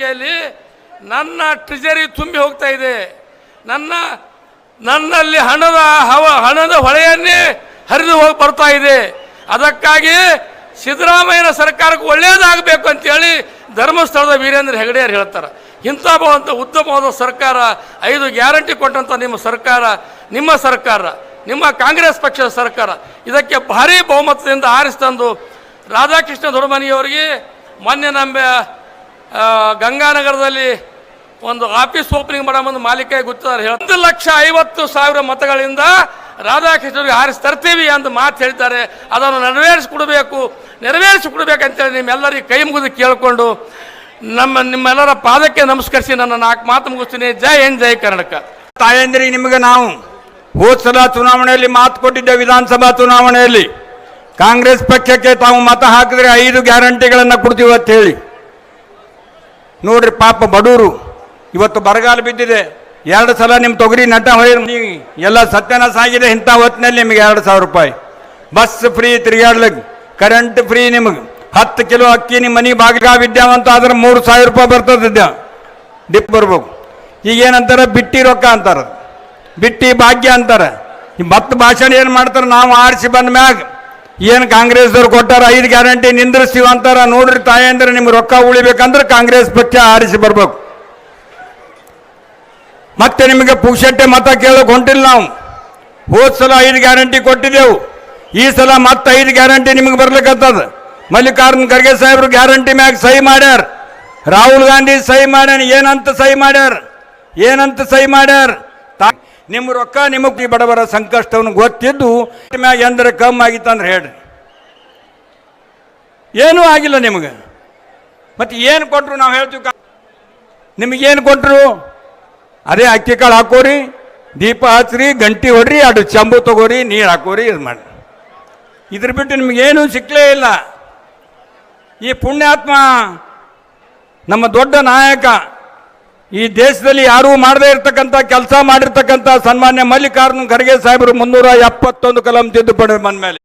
ಯಲ್ಲಿ ನನ್ನ ಟ್ರಿಜರಿ ತುಂಬಿ ಹೋಗ್ತಾ ಇದೆ. ನನ್ನ, ನನ್ನಲ್ಲಿ ಹಣದ ಹವ, ಹಣದ ಹೊಳೆಯನ್ನೇ ಹರಿದು ಹೋಗಿ ಬರ್ತಾ ಇದೆ. ಅದಕ್ಕಾಗಿ ಸಿದ್ದರಾಮಯ್ಯನ ಸರ್ಕಾರಕ್ಕೆ ಒಳ್ಳೆಯದಾಗಬೇಕು ಅಂತೇಳಿ ಧರ್ಮಸ್ಥಳದ ವೀರೇಂದ್ರ ಹೆಗಡೆಯವರು ಹೇಳ್ತಾರೆ. ಇಂಥ ಒಂದು ಉತ್ತಮವಾದ ಸರ್ಕಾರ, ಐದು ಗ್ಯಾರಂಟಿ ಕೊಟ್ಟಂಥ ನಿಮ್ಮ ಸರ್ಕಾರ ನಿಮ್ಮ ಸರ್ಕಾರ, ನಿಮ್ಮ ಕಾಂಗ್ರೆಸ್ ಪಕ್ಷದ ಸರ್ಕಾರ, ಇದಕ್ಕೆ ಭಾರಿ ಬಹುಮತದಿಂದ ಆರಿಸ್ತಂದು ರಾಧಾಕೃಷ್ಣ ದೊಡ್ಡಮನಿಯವರಿಗೆ ಮೊನ್ನೆ ನಮ್ಮ ಗಂಗಾನಗರದಲ್ಲಿ ಒಂದು ಆಫೀಸ್ ಓಪನಿಂಗ್ ಮಾಡೋ ಒಂದು ಮಾಲೀಕ ಗೊತ್ತಿದ್ದಾರೆ ಹತ್ತು ಲಕ್ಷ ಐವತ್ತು ಸಾವಿರ ಮತಗಳಿಂದ ರಾಧಾಕೃಷ್ಣರಿಗೆ ಆರಿಸಿ ತರ್ತೀವಿ ಅಂತ ಮಾತು ಹೇಳ್ತಾರೆ. ಅದನ್ನು ನೆರವೇರಿಸಿಕೊಡಬೇಕು. ನೆರವೇರಿಸಿಕೊಡ್ಬೇಕಂತೇಳಿ ನಿಮ್ಮೆಲ್ಲರಿಗೆ ಕೈ ಮುಗಿದು ಕೇಳಿಕೊಂಡು ನಮ್ಮ ನಿಮ್ಮೆಲ್ಲರ ಪಾದಕ್ಕೆ ನಮಸ್ಕರಿಸಿ ನನ್ನ ನಾಲ್ಕು ಮಾತು ಮುಗಿಸ್ತೀನಿ. ಜೈ ಹಿಂದ್, ಜೈ ಕರ್ನಾಟಕ. ತಾಯಂದ್ರಿ, ನಿಮಗೆ ನಾವು ಹೋದ ಚುನಾವಣೆಯಲ್ಲಿ ಮಾತು ಕೊಟ್ಟಿದ್ದೆ ವಿಧಾನಸಭಾ ಚುನಾವಣೆಯಲ್ಲಿ ಕಾಂಗ್ರೆಸ್ ಪಕ್ಷಕ್ಕೆ ತಾವು ಮತ ಹಾಕಿದ್ರೆ ಐದು ಗ್ಯಾರಂಟಿಗಳನ್ನು ಕೊಡ್ತೀವಿ ಅಂತ ಹೇಳಿ. ನೋಡ್ರಿ ಪಾಪ ಬಡೂರು, ಇವತ್ತು ಬರಗಾಲ ಬಿದ್ದಿದೆ. ಎರಡು ಸಲ ನಿಮ್ಮ ತೊಗರಿ ನಟ ಹೊಯ್ ಎಲ್ಲ ಸತ್ಯನಾಶ ಆಗಿದೆ, ಇಂಥ ಹೊತ್ತಿನಲ್ಲಿ ನಿಮಗೆ ಎರಡು ಸಾವಿರ ರೂಪಾಯಿ. ಬಸ್ ಫ್ರೀ ತಿರುಗಾಡ್ಲಿಕ್ಕೆ ಕರೆಂಟ್ ಫ್ರೀ ನಿಮಗೆ. ಹತ್ತು ಕಿಲೋ ಅಕ್ಕಿ ನಿಮ್ಮ ಮನೆ ಬಾಗಿಲ ವಿದ್ಯಾವಂತ ಆದ್ರೆ ಮೂರು ಸಾವಿರ ರೂಪಾಯಿ ಬರ್ತದೆ ಡಿಪ್ ಬರ್ಬೇಕು. ಈಗ ಏನಂತಾರೆ? ಬಿಟ್ಟಿ ರೊಕ್ಕ ಅಂತಾರೆ. ಬಿಟ್ಟಿ ಭಾಗ್ಯ ಅಂತಾರೆ. ಮತ್ತೆ ಭಾಷಣ ಏನು ಮಾಡ್ತಾರೆ? ನಾವು ಆರಿಸಿ ಬಂದ ಮ್ಯಾಗ. ಏನು ಕಾಂಗ್ರೆಸ್ದವ್ರು ಕೊಟ್ಟಾರ? ಐದು ಗ್ಯಾರಂಟಿ ನಿಂದ್ರಿಸ್ತೀವಿ ಅಂತಾರ ನೋಡ್ರಿ ತಾಯಂದ್ರೆ, ನಿಮ್ಗೆ ರೊಕ್ಕ ಉಳಿಬೇಕಂದ್ರೆ ಕಾಂಗ್ರೆಸ್ ಪಕ್ಷ ಆರಿಸಿ ಬರ್ಬೇಕು. ಮತ್ತೆ ನಿಮಗೆ ಪುಕ್ಷಟ್ಟೆ ಮತ ಕೇಳೋಕೆ ಹೊಂಟಿಲ್ಲ ನಾವು. ಹೋದ ಸಲ ಐದು ಗ್ಯಾರಂಟಿ ಕೊಟ್ಟಿದ್ದೆವು. ಈ ಸಲ ಮತ್ತೆ ಐದು ಗ್ಯಾರಂಟಿ ನಿಮಗೆ ಬರ್ಲಿಕ್ಕತ್ತದ ಮಲ್ಲಿಕಾರ್ಜುನ್ ಖರ್ಗೆ ಸಾಹೇಬ್ರು ಗ್ಯಾರಂಟಿ ಮ್ಯಾಗ ಸಹಿ ಮಾಡ್ಯಾರ. ರಾಹುಲ್ ಗಾಂಧಿ ಸಹಿ ಮಾಡ್ಯಾನ, ಏನಂತ ಸಹಿ ಮಾಡ್ಯಾರ? ಏನಂತ ಸಹಿ ಮಾಡ್ಯಾರ? ನಿಮ್ಮ ರೊಕ್ಕ ನಿಮಗೆ ಬಡವರ ಸಂಕಷ್ಟವನ್ನು ಗೊತ್ತಿದ್ದು ಮ್ಯಾಗ ಎಂದ್ರೆ ಕಮ್ಮಿ ಆಗಿತ್ತಂದ್ರೆ ಹೇಳ್ರಿ. ಏನೂ ಆಗಿಲ್ಲ ನಿಮಗೆ. ಮತ್ತೆ ಏನು ಕೊಟ್ಟರು ನಾವು ಹೇಳ್ತೀವಿ ನಿಮಗೇನು ಕೊಟ್ಟರು ಅದೇ ಅಕ್ಕಿ ಕಾಳು ಹಾಕೋರಿ, ದೀಪ ಹಚ್ಚ್ರಿ ಗಂಟಿ ಹೊಡ್ರಿ ಅದು ಚಂಬು ತಗೋರಿ, ನೀರು ಹಾಕೋರಿ, ಇದು ಮಾಡಿ. ಇದ್ರ ಬಿಟ್ಟು ನಿಮಗೇನು ಸಿಕ್ಕಲೇ ಇಲ್ಲ. ಈ ಪುಣ್ಯಾತ್ಮ ನಮ್ಮ ದೊಡ್ಡ ನಾಯಕ ಈ ದೇಶದಲ್ಲಿ ಯಾರೂ ಮಾಡದೇ ಇರತಕ್ಕಂತ ಕೆಲಸ ಮಾಡಿರ್ತಕ್ಕಂಥ ಸನ್ಮಾನ್ಯ ಮಲ್ಲಿಕಾರ್ಜುನ್ ಖರ್ಗೆ ಸಾಹೇಬರು ಮುನ್ನೂರ ಎಪ್ಪತ್ತೊಂದು ಕಲಂ ತಿದ್ದುಪಡಿ ಬಂದ ಮೇಲೆ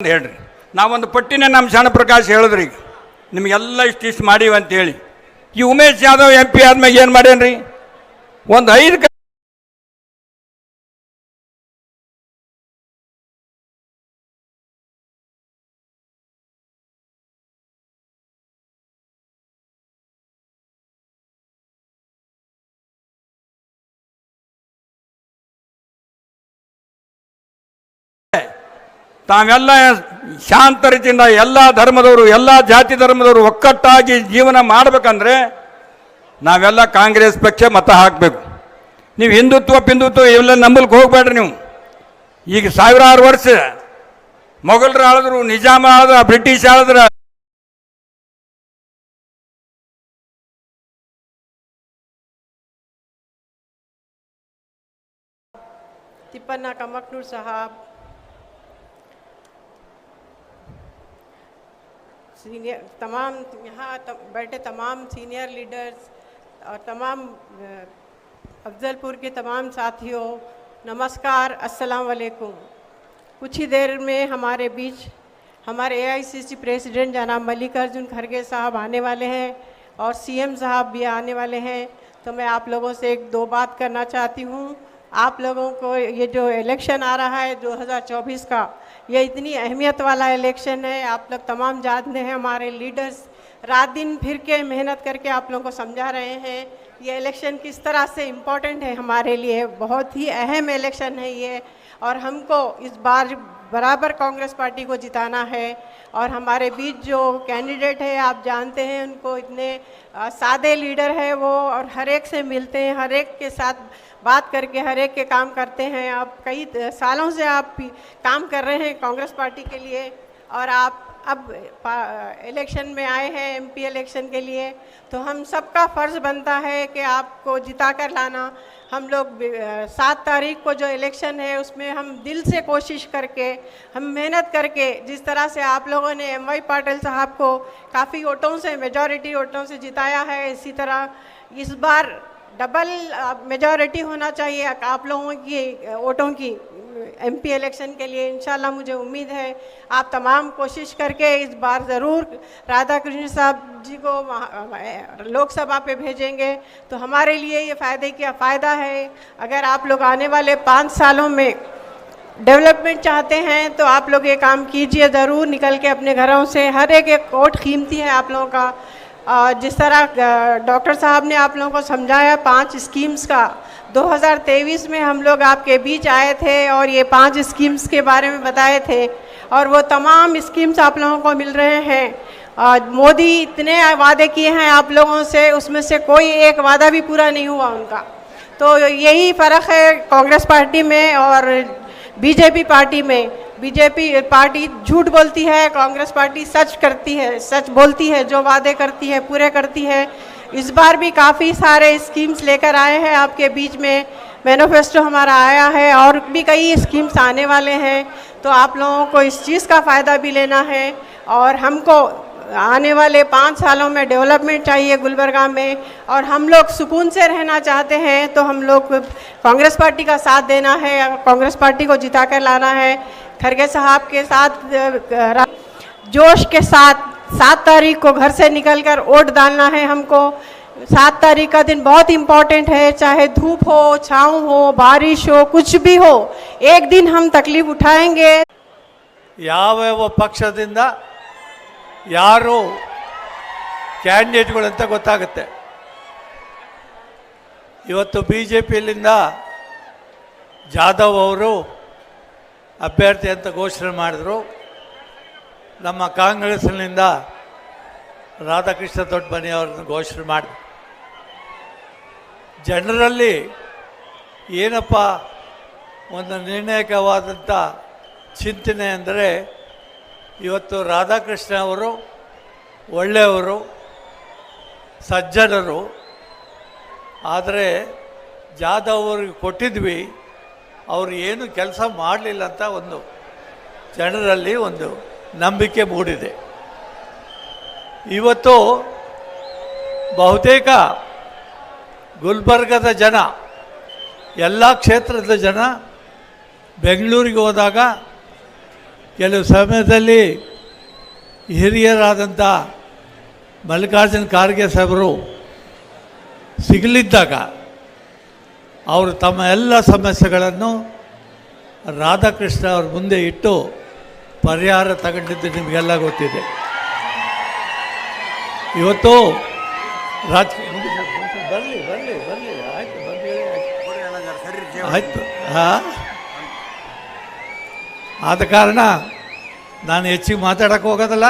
ಹೇಳ್ರಿ. ನಾವೊಂದು ಪಟ್ಟಿನ ನಮ್ಮ ಶಾಣ ಪ್ರಕಾಶ್ ಹೇಳಿದ್ರಿ ಈಗ. ನಿಮಗೆಲ್ಲ ಇಷ್ಟಿಷ್ಟು ಮಾಡೀವಿ ಅಂತ ಹೇಳಿ ಈ ಉಮೇಶ್ ಯಾದವ್ ಎಂ ಪಿ ಆದ್ಮೇಲೆ ಏನು ಮಾಡ್ಯಾನ್ರಿ? ಒಂದು ಐದು ತಾವೆಲ್ಲ ಶಾಂತ ರೀತಿಯಿಂದ ಎಲ್ಲ ಧರ್ಮದವರು, ಎಲ್ಲ ಜಾತಿ ಧರ್ಮದವರು ಒಕ್ಕಟ್ಟಾಗಿ ಜೀವನ ಮಾಡಬೇಕಂದ್ರೆ ನಾವೆಲ್ಲ ಕಾಂಗ್ರೆಸ್ ಪಕ್ಷ ಮತ ಹಾಕಬೇಕು. ನೀವು ಹಿಂದುತ್ವ, ಪಿಂದುತ್ವ ಇವೆಲ್ಲ ನಂಬಲ್ಗೆ ಹೋಗಬೇಡ್ರಿ ನೀವು. ಈಗ ಸಾವಿರಾರು ವರ್ಷ ಮೊಘಲರು ಆಳಿದ್ರು, ನಿಜಾಮ ಆಳಿದ್ರ ಬ್ರಿಟಿಷ್ ಆಳಿದ್ರ. ತಿಪ್ಪಣ್ಣ ಕಮ್ಮಕ್ನೂರ್ ಸಹಾಬ್ सीनियर तमाम यहाँ बैठे तमाम सीनियर लीडर्स और तमाम अफजलपुर के तमाम साथियों नमस्कार अस्सलाम वालेकुम कुछ ही देर में हमारे बीच, हमारे एआईसीसी प्रेसिडेंट जनाब मल्लिकार्जुन खड़गे साहब आने वाले हैं और सीएम साहब भी आने वाले हैं। तो मैं आप लोगों से एक दो बात करना चाहती हूँ। आप लोगों को ये जो इलेक्शन आ रहा है 2024 का ये इतनी अहमियत वाला इलेक्शन है, आप लोग तमाम जानते हैं हमारे लीडर्स रात दिन फिर के मेहनत करके आप लोगों को समझा रहे हैं। ये इलेक्शन किस तरह से इम्पोर्टेंट है हमारे लिए? बहुत ही अहम इलेक्शन है ये। और हमको इस बार बराबर कांग्रेस पार्टी को जिताना है। और हमारे बीच जो कैंडिडेट है, आप जानते हैं उनको इतने सादे लीडर है वो और हर एक से मिलते हैं, हर एक के साथ बात करके हर एक के काम करते हैं। आप कई सालों से आप काम कर रहे हैं कांग्रेस पार्टी के लिए और आप अब इलेक्शन में आए हैं एमपी इलेक्शन के लिए तो हम सबका फ़र्ज़ बनता है कि आपको जिता कर लाना। हम लोग सात तारीख को जो इलेक्शन है उसमें हम दिल से कोशिश करके, हम मेहनत करके, जिस तरह से आप लोगों ने एम वाई पाटिल साहब को काफ़ी वोटों से, मेजॉरिटी वोटों से जिताया है, इसी तरह इस बार डबल मेजॉरिटी होना चाहिए आप लोगों की वोटों की एमपी इलेक्शन के लिए। इंशाल्लाह मुझे उम्मीद है आप तमाम कोशिश करके इस बार ज़रूर राधा कृष्ण साहब जी को लोकसभा पे भेजेंगे। तो हमारे लिए ये फ़ायदे का फ़ायदा है? अगर आप लोग आने वाले पाँच सालों में डेवलपमेंट चाहते हैं तो आप लोग ये काम कीजिए ज़रूर। निकल के अपने घरों से हर एक एक वोट कीमती है आप लोगों का। जिस तरह डॉक्टर साहब ने आप लोगों को समझाया, पाँच स्कीम्स का। 2023 में हम लोग आपके बीच आए थे और ये पाँच स्कीम्स के बारे में बताए थे और वो तमाम स्कीम्स आप लोगों को मिल रहे हैं। मोदी इतने वादे किए हैं आप लोगों से, उसमें से कोई एक वादा भी पूरा नहीं हुआ उनका। तो यही फ़र्क है कांग्रेस पार्टी में और बीजेपी पार्टी में। बीजेपी पार्टी झूठ बोलती है, कांग्रेस पार्टी सच करती है, सच बोलती है, जो वादे करती है, पूरे करती है। इस बार भी काफ़ी सारे स्कीम्स लेकर आए हैं आपके बीच में। मैनिफेस्टो हमारा आया है और भी कई स्कीम्स आने वाले हैं। तो आप लोगों को इस चीज़ का फ़ायदा भी लेना है और हमको आने वाले पाँच सालों में डेवलपमेंट चाहिए गुलबर्गा में। और हम लोग सुकून से रहना चाहते हैं तो हम लोग कांग्रेस पार्टी का साथ देना है, कांग्रेस पार्टी को जिता कर लाना है। खरगे साहब के साथ अ, रा- जोश के साथ सात तारीख को घर से निकलकर वोट डालना है हमको सात तारीख का दिन बहुत इम्पोर्टेंट है चाहे धूप हो छाँव हो बारिश हो कुछ भी हो एक दिन हम तकलीफ उठाएंगे ಯಾವ್ಯಾವ ಪಕ್ಷದಿಂದ ಯಾರು ಕ್ಯಾಂಡಿಡೇಟ್ಗಳು ಅಂತ ಗೊತ್ತಾಗುತ್ತೆ ಇವತ್ತು ಬಿ ಜೆ ಪಿಯಲ್ಲಿಂದ ಜಾಧವ್ ಅವರು ಅಭ್ಯರ್ಥಿ ಅಂತ ಘೋಷಣೆ ಮಾಡಿದರು. ನಮ್ಮ ಕಾಂಗ್ರೆಸ್ನಿಂದ ರಾಧಾಕೃಷ್ಣ ದೊಡ್ಡಮನಿ ಅವರನ್ನು ಘೋಷಣೆ ಮಾಡಿದ್ರು. ಜನರಲ್ಲಿ ಏನಪ್ಪ ಒಂದು ನಿರ್ಣಾಯಕವಾದಂಥ ಚಿಂತನೆ ಅಂದರೆ ಇವತ್ತು ರಾಧಾಕೃಷ್ಣ ಅವರು ಒಳ್ಳೆಯವರು, ಸಜ್ಜನರು. ಆದರೆ ಜಾಧವ್ ಅವ್ರಿಗೆ ಕೊಟ್ಟಿದ್ವಿ. ಅವರು ಏನು ಕೆಲಸ ಮಾಡಲಿಲ್ಲ ಅಂತ ಒಂದು ಜನರಲ್ಲಿ ಒಂದು ನಂಬಿಕೆ ಮೂಡಿದೆ. ಇವತ್ತು ಬಹುತೇಕ ಗುಲ್ಬರ್ಗದ ಜನ, ಎಲ್ಲ ಕ್ಷೇತ್ರದ ಜನ ಬೆಂಗಳೂರಿಗೆ ಹೋದಾಗ ಕೆಲವು ಸಮಯದಲ್ಲಿ ಹಿರಿಯರಾದಂಥ ಮಲ್ಲಿಕಾರ್ಜುನ ಖಾರ್ಗೆ ಸಾಹೇಬರು ಸಿಗಲಿದ್ದಾಗ ಅವರು ತಮ್ಮ ಎಲ್ಲ ಸಮಸ್ಯೆಗಳನ್ನು ರಾಧಾಕೃಷ್ಣ ಅವ್ರ ಮುಂದೆ ಇಟ್ಟು ಪರಿಹಾರ ತಗೊಂಡಿದ್ದು ನಿಮಗೆಲ್ಲ ಗೊತ್ತಿದೆ. ಇವತ್ತು ರಾಜ್ ಬರಲಿ ಬರಲಿ ಬರಲಿ. ಆಯ್ತು ಬರಲಿ ಆಯ್ತು. ಹಾಂ? ಆದ ಕಾರಣ ನಾನು ಹೆಚ್ಚಿಗೆ ಮಾತಾಡಕ್ಕೆ ಹೋಗೋದಲ್ಲ.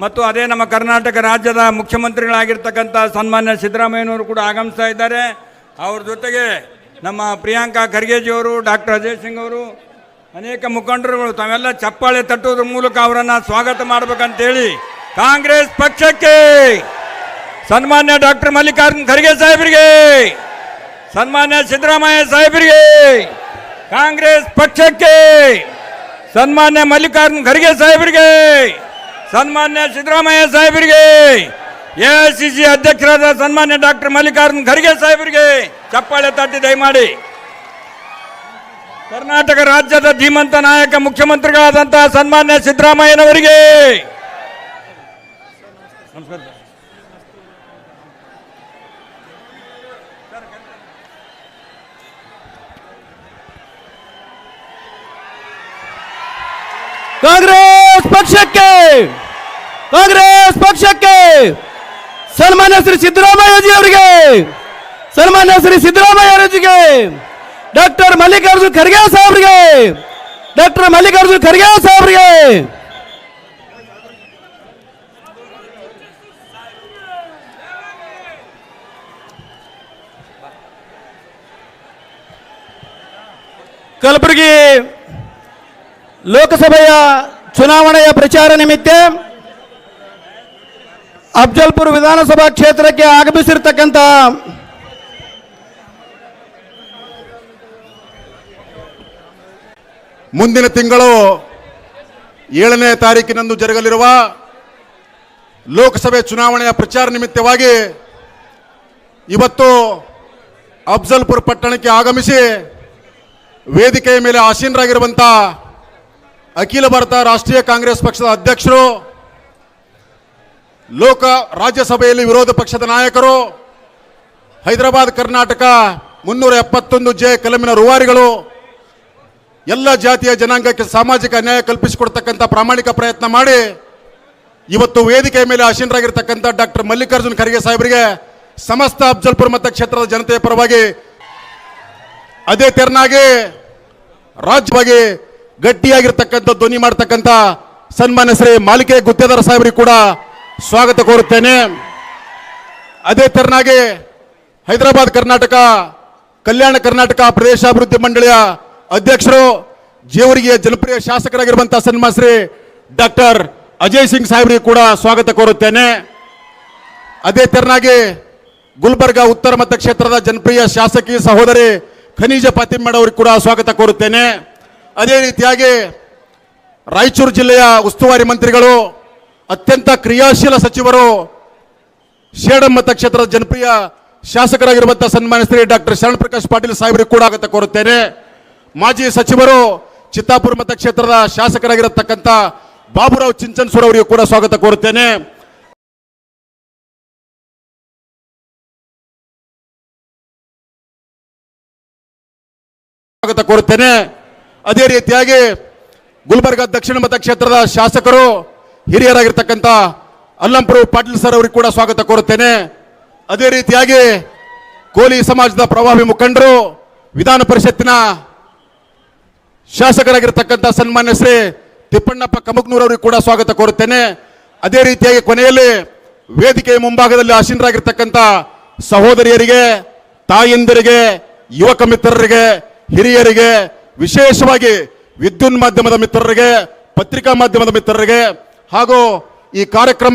ಮತ್ತು ಅದೇ ನಮ್ಮ ಕರ್ನಾಟಕ ರಾಜ್ಯದ ಮುಖ್ಯಮಂತ್ರಿಗಳಾಗಿರ್ತಕ್ಕಂಥ ಸನ್ಮಾನ್ಯ ಸಿದ್ದರಾಮಯ್ಯನವರು ಕೂಡ ಆಗಮಿಸ್ತಾ ಇದ್ದಾರೆ. ಅವ್ರ ಜೊತೆಗೆ ನಮ್ಮ ಪ್ರಿಯಾಂಕಾ ಖರ್ಗೆಜಿಯವರು ಡಾಕ್ಟರ್ ಅಜಯ್ ಸಿಂಗ್ ಅವರು, ಅನೇಕ ಮುಖಂಡರುಗಳು ತಾವೆಲ್ಲ ಚಪ್ಪಾಳೆ ತಟ್ಟುವುದ್ರ ಮೂಲಕ ಅವರನ್ನು ಸ್ವಾಗತ ಮಾಡಬೇಕಂತೇಳಿ ಕಾಂಗ್ರೆಸ್ ಪಕ್ಷಕ್ಕೆ ಸನ್ಮಾನ್ಯ ಡಾಕ್ಟರ್ ಮಲ್ಲಿಕಾರ್ಜುನ್ ಖರ್ಗೆ ಸಾಹೇಬರಿಗೆ, ಸನ್ಮಾನ್ಯ ಸಿದ್ದರಾಮಯ್ಯ ಸಾಹೇಬರಿಗೆ, ಕಾಂಗ್ರೆಸ್ ಪಕ್ಷಕ್ಕೆ ಸನ್ಮಾನ್ಯ ಮಲ್ಲಿಕಾರ್ಜುನ್ ಖರ್ಗೆ ಸಾಹೇಬರಿಗೆ, ಸನ್ಮಾನ್ಯ ಸಿದ್ದರಾಮಯ್ಯ ಸಾಹೇಬರಿಗೆ ಎ ಐ ಸಿ ಸಿ ಅಧ್ಯಕ್ಷರಾದ ಸನ್ಮಾನ್ಯ ಡಾಕ್ಟರ್ ಮಲ್ಲಿಕಾರ್ಜುನ್ ಖರ್ಗೆ ಸಾಹೇಬರಿಗೆ ಚಪ್ಪಾಳೆ ತಟ್ಟಿ ದಯಮಾಡಿ. ಕರ್ನಾಟಕ ರಾಜ್ಯದ ಧೀಮಂತ ನಾಯಕ ಮುಖ್ಯಮಂತ್ರಿಗಳಾದಂತಹ ಸನ್ಮಾನ್ಯ ಸಿದ್ದರಾಮಯ್ಯನವರಿಗೆ. ನಮಸ್ಕಾರ. ಕಾಂಗ್ರೆಸ್ ಪಕ್ಷಕ್ಕೆ ಕಾಂಗ್ರೆಸ್ ಪಕ್ಷಕ್ಕೆ ಸನ್ಮಾನ್ಯ ಶ್ರೀ ಸಿದ್ದರಾಮಯ್ಯಜಿ ಅವರಿಗೆ, ಸನ್ಮಾನ್ಯ ಶ್ರೀ ಸಿದ್ದರಾಮಯ್ಯಜಿಗೆ ಡಾಕ್ಟರ್ ಮಲ್ಲಿಕಾರ್ಜುನ್ ಖರ್ಗೆ ಸಾಹೇಬ್ರಿಗೆ, ಡಾಕ್ಟರ್ ಮಲ್ಲಿಕಾರ್ಜುನ್ ಖರ್ಗೆ ಸಾಹೇಬ್ರಿಗೆ. ಕಲಬುರಗಿ ಲೋಕಸಭೆಯ ಚುನಾವಣೆಯ ಪ್ರಚಾರ ನಿಮಿತ್ತ ಅಫ್ಜಲ್ಪುರ್ ವಿಧಾನಸಭಾ ಕ್ಷೇತ್ರಕ್ಕೆ ಆಗಮಿಸಿರ್ತಕ್ಕಂಥ ಮುಂದಿನ ತಿಂಗಳು ಏಳನೇ ತಾರೀಕಿನಂದು ಜರುಗಲಿರುವ ಲೋಕಸಭೆ ಚುನಾವಣೆಯ ಪ್ರಚಾರ ನಿಮಿತ್ತವಾಗಿ ಇವತ್ತು ಅಫ್ಜಲ್ಪುರ್ ಪಟ್ಟಣಕ್ಕೆ ಆಗಮಿಸಿ ವೇದಿಕೆಯ ಮೇಲೆ ಆಸೀನರಾಗಿರುವಂಥ ಅಖಿಲ ಭಾರತ ರಾಷ್ಟ್ರೀಯ ಕಾಂಗ್ರೆಸ್ ಪಕ್ಷದ ಅಧ್ಯಕ್ಷರು ಲೋಕ ರಾಜ್ಯಸಭೆಯಲ್ಲಿ ವಿರೋಧ ಪಕ್ಷದ ನಾಯಕರು, ಹೈದರಾಬಾದ್, ಕರ್ನಾಟಕ, ಮುನ್ನೂರ ಎಪ್ಪತ್ತೊಂದು ಜೆ ಕಲಮಿನ ರೂವಾರಿಗಳು, ಎಲ್ಲ ಜಾತಿಯ ಜನಾಂಗಕ್ಕೆ ಸಾಮಾಜಿಕ ನ್ಯಾಯ ಕಲ್ಪಿಸಿಕೊಡ್ತಕ್ಕಂಥ ಪ್ರಾಮಾಣಿಕ ಪ್ರಯತ್ನ ಮಾಡಿ, ಇವತ್ತು ವೇದಿಕೆಯ ಮೇಲೆ ಆಶೀನರಾಗಿರ್ತಕ್ಕಂಥ ಡಾಕ್ಟರ್ ಮಲ್ಲಿಕಾರ್ಜುನ್ ಖರ್ಗೆ ಸಾಹೇಬರಿಗೆ ಸಮಸ್ತ ಅಫ್ಜಲ್ಪುರ ಮತಕ್ಷೇತ್ರದ ಜನತೆಯ ಪರವಾಗಿ ಅದೇ ತೆರನಾಗಿ ರಾಜ್ಯವಾಗಿ ಗಟ್ಟಿಯಾಗಿರ್ತಕ್ಕಂಥ ಧ್ವನಿ ಮಾಡ್ತಕ್ಕಂಥ ಸನ್ಮಾನ್ಯ ಶ್ರೀ ಮಾಲಿಕೆ ಗುತ್ತೇದಾರ ಸಾಹೇಬರಿಗೆ ಕೂಡ ಸ್ವಾಗತ ಕೋರುತ್ತೇನೆ. ಅದೇ ತೆರನಾಗಿ ಹೈದರಾಬಾದ್ ಕರ್ನಾಟಕ, ಕಲ್ಯಾಣ ಕರ್ನಾಟಕ ಪ್ರದೇಶಾಭಿವೃದ್ಧಿ ಮಂಡಳಿಯ ಅಧ್ಯಕ್ಷರು ಜೇವರಿಗೆಯ ಜನಪ್ರಿಯ ಶಾಸಕರಾಗಿರುವಂತಹ ಸನ್ಮಾಶ್ರೀ ಡಾಕ್ಟರ್ ಅಜಯ್ ಸಿಂಗ್ ಸಾಹೇಬ್ರಿಗೆ ಕೂಡ ಸ್ವಾಗತ ಕೋರುತ್ತೇನೆ. ಅದೇ ತೆರನಾಗಿ ಗುಲ್ಬರ್ಗ ಉತ್ತರ ಮತಕ್ಷೇತ್ರದ ಜನಪ್ರಿಯ ಶಾಸಕಿ ಸಹೋದರಿ ಖನಿಜ ಪಾತಿ ಅವರಿಗೆ ಕೂಡ ಸ್ವಾಗತ ಕೋರುತ್ತೇನೆ. ಅದೇ ರೀತಿಯಾಗಿ ರಾಯಚೂರು ಜಿಲ್ಲೆಯ ಉಸ್ತುವಾರಿ ಮಂತ್ರಿಗಳು ಅತ್ಯಂತ ಕ್ರಿಯಾಶೀಲ ಸಚಿವರು ಶೇಡಂ ಮತಕ್ಷೇತ್ರದ ಜನಪ್ರಿಯ ಶಾಸಕರಾಗಿರುವಂತಹ ಸನ್ಮಾನ್ಯ ಶ್ರೀ ಡಾಕ್ಟರ್ ಶರಣ್ ಪ್ರಕಾಶ್ ಪಾಟೀಲ್ ಸಾಹೇಬರಿಗೆ ಕೂಡ ಆಗತ ಕೋರುತ್ತೇನೆ. ಮಾಜಿ ಸಚಿವರು ಚಿತ್ತಾಪುರ ಮತಕ್ಷೇತ್ರದ ಶಾಸಕರಾಗಿರತಕ್ಕಂಥ ಬಾಬುರಾವ್ ಚಿಂಚನ್ಸೂರ್ ಅವರಿಗೆ ಕೂಡ ಸ್ವಾಗತ ಕೋರುತ್ತೇನೆ. ಸ್ವಾಗತ ಕೋರುತ್ತೇನೆ. ಅದೇ ರೀತಿಯಾಗಿ ಗುಲ್ಬರ್ಗ ದಕ್ಷಿಣ ಮತಕ್ಷೇತ್ರದ ಶಾಸಕರು ಹಿರಿಯರಾಗಿರ್ತಕ್ಕಂಥ ಅಲ್ಲಂಪುರ ಪಾಟೀಲ್ ಸರ್ ಅವರಿಗೆ ಕೂಡ ಸ್ವಾಗತ ಕೋರುತ್ತೇನೆ. ಅದೇ ರೀತಿಯಾಗಿ ಕೋಲಿ ಸಮಾಜದ ಪ್ರಭಾವಿ ಮುಖಂಡರು, ವಿಧಾನ ಪರಿಷತ್ತಿನ ಶಾಸಕರಾಗಿರ್ತಕ್ಕಂಥ ಸನ್ಮಾನ್ಯ ಶ್ರೀ ತಿಪ್ಪಣ್ಣಪ್ಪ ಕಮಕ್ನೂರ್ ಅವರಿಗೆ ಕೂಡ ಸ್ವಾಗತ ಕೋರುತ್ತೇನೆ. ಅದೇ ರೀತಿಯಾಗಿ ಕೊನೆಯಲ್ಲಿ ವೇದಿಕೆಯ ಮುಂಭಾಗದಲ್ಲಿ ಆಸೀನರಾಗಿರ್ತಕ್ಕಂಥ ಸಹೋದರಿಯರಿಗೆ, ತಾಯಂದಿರಿಗೆ, ಯುವಕ ಮಿತ್ರರಿಗೆ, ಹಿರಿಯರಿಗೆ, ವಿಶೇಷವಾಗಿ ವಿದ್ಯುನ್ ಮಾಧ್ಯಮದ ಮಿತ್ರರಿಗೆ, ಪತ್ರಿಕಾ ಮಾಧ್ಯಮದ ಮಿತ್ರರಿಗೆ ಹಾಗೂ ಈ ಕಾರ್ಯಕ್ರಮ